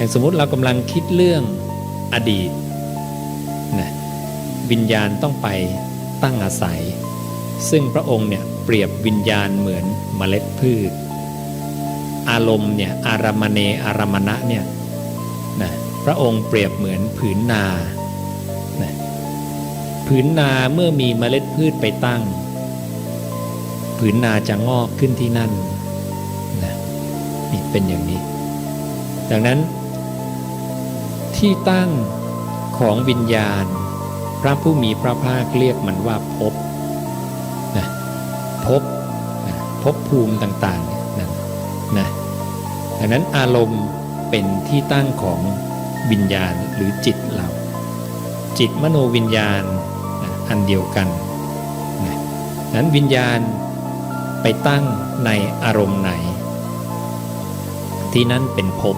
อย่างสมมติเรากำลังคิดเรื่องอดีตนะวิญญาณต้องไปตั้งอาศัย ซึ่งพระองค์เนี่ยเปรียบวิญญาณเหมือนเมล็ดพืช อารมณ์เนี่ยอารามเนอารามณะเนี่ยนะพระองค์เปรียบเหมือนผืนนานะผืนนาเมื่อมีเมล็ดพืชไปตั้ง ผืนนาจะงอกขึ้นที่นั่นนะนี่เป็นอย่างนี้ ดังนั้น ที่ตั้งของวิญญาณ พระผู้มีพระภาคเรียกมันว่าภพนะภพภพภูมิต่างๆนี่นะนะดังนั้นอารมณ์เป็นที่ตั้งของวิญญาณหรือจิตเรา จิตมโนวิญญาณนะอันเดียวกันนะนั้นวิญญาณไปตั้งในอารมณ์ไหน ที่นั้นเป็นภพ